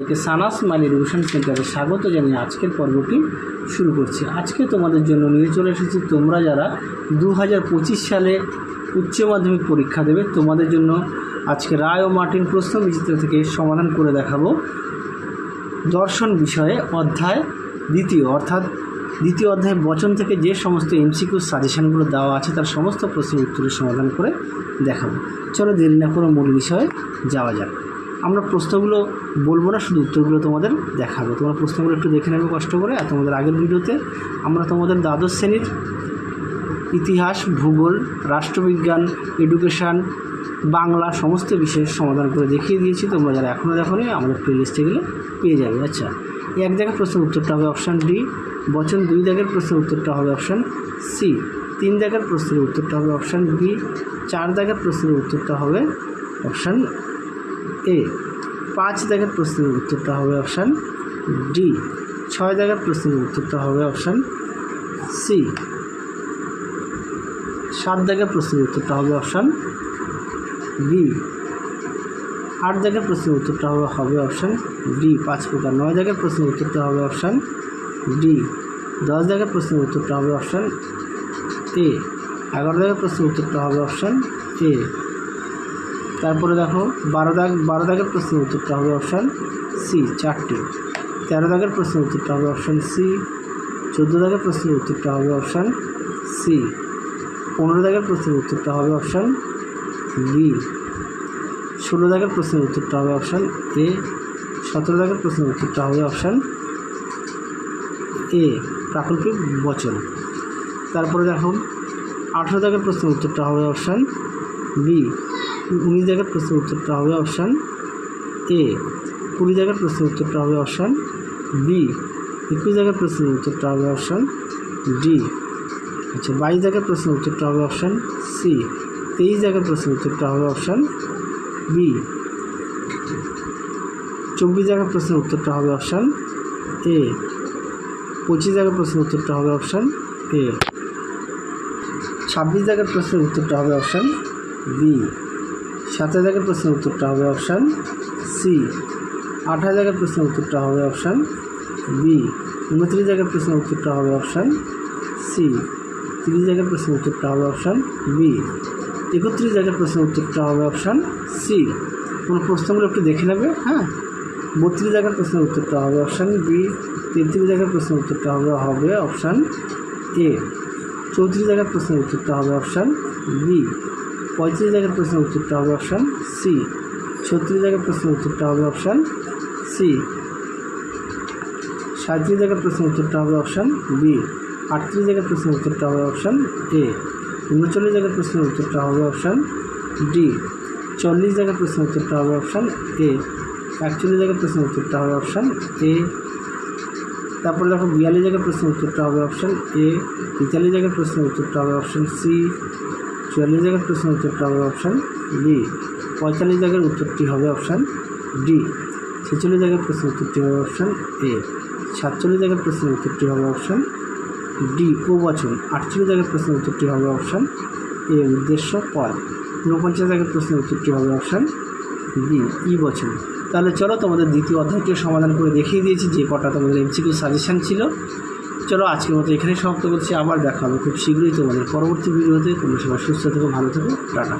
Sana's mile education সেন্টারে স্বাগত জানিয়ে আজকের পর্বটি শুরু করছি। আজকে তোমাদের জন্য নিয়ে চলে এসেছি তোমরা যারা দু হাজার পঁচিশ সালে উচ্চ মাধ্যমিক পরীক্ষা দেবে, তোমাদের জন্য আজকে রায় ও মার্টিন প্রশ্ন বিচিত্র থেকে সমাধান করে দেখাবো। দর্শন বিষয়ে অধ্যায় দ্বিতীয়, অর্থাৎ দ্বিতীয় অধ্যায় বচন থেকে যে সমস্ত এমসিকিউ সাজেশনগুলো দেওয়া আছে, তার সমস্ত প্রশ্নের উত্তরের সমাধান করে দেখাবো। চলো দেরি না করে মূল বিষয়ে যাওয়া যাক। আমরা প্রশ্নগুলো বলব না, শুধু উত্তরগুলো তোমাদের দেখাবো। তোমরা প্রশ্নগুলো একটু দেখে নেবে কষ্ট করে, আর তোমাদের আগের ভিডিওতে আমরা তোমাদের দ্বাদশ শ্রেণির ইতিহাস, ভূগোল, রাষ্ট্রবিজ্ঞান, এডুকেশান, বাংলা সমস্ত বিষয়ের সমাধান করে দেখিয়ে দিয়েছি। তোমরা যারা এখনও দেখো আমাদের প্লে লিস্টে গেলে পেয়ে যাবে। আচ্ছা এক জায়গার প্রশ্নের উত্তরটা হবে অপশান ডি বচন দুই দাগের প্রশ্নের উত্তরটা হবে অপশান সি তিন দাগের প্রশ্নের উত্তরটা হবে অপশান বি চার দাগের প্রশ্নের উত্তরটা হবে অপশান এ, পাঁচ দাগের প্রশ্নের উত্তরটা হবে অপশান ডি, ছয় দাগের প্রশ্নের উত্তরটা হবে অপশান সি। সাত দাগের প্রশ্নের উত্তরটা হবে অপশান বি। আট দাগের প্রশ্নের উত্তরটা হবে হবে অপশান ডি। পাঁচ প্রকার নয় দাগের প্রশ্নের উত্তরটা হবে অপশান ডি। দশ দাগের প্রশ্নের উত্তরটা হবে অপশান এ। এগারো দাগের প্রশ্নের উত্তরটা হবে অপশান এ। তারপরে দেখো বারো দাগ, বারো দাগের প্রশ্নের উত্তরটা হবে অপশান সি চারটি। তেরো দাগের প্রশ্নের উত্তরটা হবে অপশান সি চোদ্দ দাগের প্রশ্নের উত্তরটা হবে অপশান সি পনেরো দাগের প্রশ্নের উত্তরটা হবে অপশান বি ষোলো দাগের প্রশ্নের উত্তরটা হবে অপশান এ সতেরো দাগের প্রশ্নের উত্তরটা হবে অপশান এ প্রাকল্পিক বচন। তারপরে দেখো আঠেরো দাগের প্রশ্নের উত্তরটা হবে অপশান বি উনিশ জায়গার প্রশ্নের উত্তরটা হবে অপশান এ, কুড়ি দাগের প্রশ্নের উত্তরটা হবে অপশান বি, একুশ জায়গার প্রশ্নের উত্তরটা হবে অপশান ডি। আচ্ছা বাইশ জায়গার প্রশ্নের উত্তরটা হবে অপশান সি। তেইশ জায়গার প্রশ্নের উত্তরটা হবে অপশান বি। চব্বিশ জায়গার প্রশ্নের উত্তরটা হবে অপশান এ। পঁচিশ জায়গার প্রশ্নের উত্তরটা হবে অপশান এ। ছাব্বিশ জায়গার প্রশ্নের উত্তরটা হবে অপশান বি। সাতাশ জায়গার প্রশ্নের উত্তরটা হবে অপশান সি। আঠাশ জায়গার প্রশ্নের উত্তরটা হবে অপশান বি। উনত্রিশ জায়গার প্রশ্নের উত্তরটা হবে অপশান সি। তিরিশ জায়গার প্রশ্নের উত্তরটা হবে অপশান বি। একত্রিশ জায়গার প্রশ্নের উত্তরটা হবে অপশান সি। কোনো প্রশ্নগুলো একটু দেখে নেবে হ্যাঁ? বত্রিশ জায়গার প্রশ্নের উত্তরটা হবে অপশান বি। তেত্রিশ জায়গার প্রশ্নের উত্তরটা হবে হবে অপশান এ। চৌত্রিশ জায়গার প্রশ্নের উত্তরটা হবে অপশান বি। পঁয়ত্রিশ জায়গার প্রশ্নের উত্তরটা হবে অপশান সি ছত্রিশ জায়গার প্রশ্নের উত্তরটা হবে অপশান সি সাঁত্রিশ জায়গার প্রশ্নের উত্তরটা হবে অপশান বি আটত্রিশ জায়গার প্রশ্নের উত্তরটা হবে অপশান এ উনচল্লিশ জায়গার প্রশ্নের উত্তরটা হবে অপশান ডি চল্লিশ জায়গার প্রশ্নের উত্তরটা হবে অপশান এ একচল্লিশ জায়গার প্রশ্নের উত্তরটা হবে অপশান এ তারপরে দেখো বিয়াল্লিশ জায়গার প্রশ্নের উত্তরটা হবে অপশান এ তেতাল্লিশ জায়গার প্রশ্নের উত্তরটা হবে অপশান সি চুয়াল্লিশ জায়গার প্রশ্নের উত্তরটা হবে অপশান বি পঁয়তাল্লিশ জায়গার উত্তরটি হবে অপশান ডি ছেচল্লিশ জায়গার প্রশ্নের উত্তরটি হবে অপশান এ সাতচল্লিশ জায়গার প্রশ্নের উত্তরটি হবে অপশান ডি ও বচন আটচল্লিশ জায়গার প্রশ্নের উত্তরটি হবে অপশান এ উদ্দেশ্য পদ, ঊনপঞ্চাশ জায়গার প্রশ্নের উত্তরটি হবে অপশান বি ই বচন তাহলে চলো তোমাদের দ্বিতীয় অধ্যায়টিও সমাধান করে দেখিয়ে দিয়েছি, যে কটা তোমাদের এমসিকিউ সাজেশান ছিল। চলো, আজকের মতো এখানে সমাপ্ত করছি। আবার দেখা হবে খুব শীঘ্রই তোমাদের পরবর্তী ভিডিওতে। তোমরা সবাই সুস্থ থেকো, ভালো থেকো। টাটা।